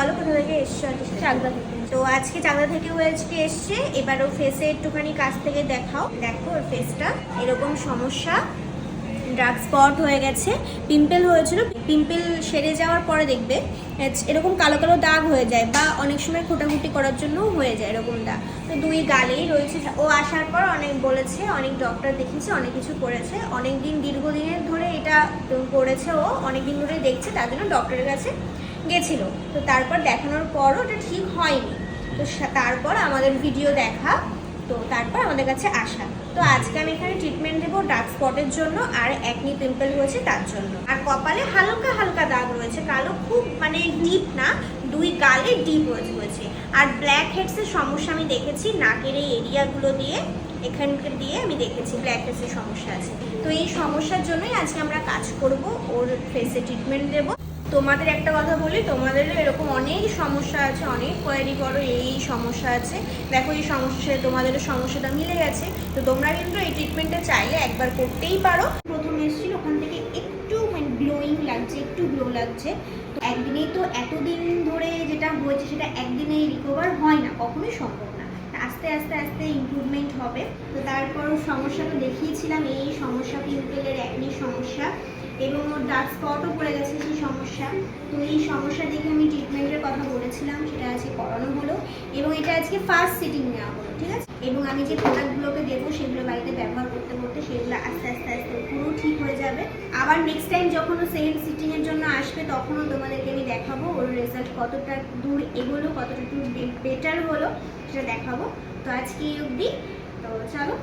বলো কোথা থেকে এসছো চাকদা থেকে। তো আজকে চাকদা থেকে আজকে এসছে। এবার ও ফেসে একটুখানি কাছ থেকে দেখাও। দেখো ওর ফেসটা এরকম সমস্যা। ডার্ক স্পট হয়ে গেছে। পিম্পল হয়েছিল। পিম্পল সেরে যাওয়ার পরে দেখবে এরকম কালো কালো দাগ হয়ে যায় বা অনেক সময় খোটাখুটি করার জন্যও হয়ে যায় এরকম দাগ। তো দুই গালেই রয়েছে। ও আসার পর অনেক বলেছে অনেক ডক্টর দেখিয়েছে অনেক কিছু করেছে। অনেক দিন দীর্ঘদিনের ধরে এটা করেছে ও অনেক দিন ধরে দেখছে তার জন্য ডক্টরের কাছে গেছিল। তো তারপর দেখানোর পরও ওটা ঠিক হয়নি। তো তারপর আমাদের ভিডিও দেখা, তো তারপর আমাদের কাছে আসা। তো আজকে আমি এখানে ট্রিটমেন্ট দেবো ডার্ক স্পটের জন্য আর একনি পিম্পল হয়েছে তার জন্য। আর কপালে হালকা হালকা দাগ রয়েছে, কালো খুব মানে ডিপ না, দুই গালে ডিপ হয়েছে হয়েছে আর ব্ল্যাক হেডসের সমস্যা আমি দেখেছি, নাকের এই এরিয়াগুলো দিয়ে, এখানকার দিয়ে আমি দেখেছি ব্ল্যাক হেডসের সমস্যা আছে। তো এই সমস্যার জন্যই আজকে আমরা কাজ করব, ওর ফেসে ট্রিটমেন্ট দেবো। তোমাদের একটা কথা বলি, তোমাদেরও এরকম অনেক সমস্যা আছে, অনেক কোয়ারি করো, এই সমস্যা আছে। দেখো, এই সমস্যার সাথে তোমাদেরও সমস্যাটা মিলে গেছে। তো তোমরা কিন্তু এই ট্রিটমেন্টটা চাইলে একবার করতেই পারো। প্রথম এসেছিল ওখান থেকে একটু মানে গ্লোয়িং লাগছে, একটু গ্লো লাগছে। তো একদিনেই তো এতদিন ধরে যেটা হয়েছে, সেটা একদিনেই রিকভার হয় না, কখনোই সম্ভব না। আস্তে আস্তে আস্তে ইম্প্রুভমেন্ট হবে। তো তারপর সমস্যাটা দেখিয়েছিলাম, এই সমস্যা পিম্পলের একনি সমস্যা। এবং ওর ডার্ক স্পটও পড়ে গেছে সমস্যা তো এই সমস্যা দেখে আমি ট্রিটমেন্টের কথা বলেছিলাম, সেটা আজকে করানো হলো এবং এটা আজকে ফার্স্ট সিটিং নেওয়া হলো, ঠিক আছে? এবং আমি যে প্রোডাক্টগুলোকে দেবো, সেগুলো বাড়িতে ব্যবহার করতে করতে সেগুলো আস্তে আস্তে আস্তে পুরো ঠিক হয়ে যাবে। আবার নেক্সট টাইম যখন সেকেন্ড সিটিংয়ের জন্য আসবে, তখনও তোমাদেরকে আমি দেখাবো ওর রেজাল্ট কতটা দূর এগোলো, কতটা দূর বেটার হলো, সেটা দেখাবো। তো আজকে এই অবধি, তো চলো।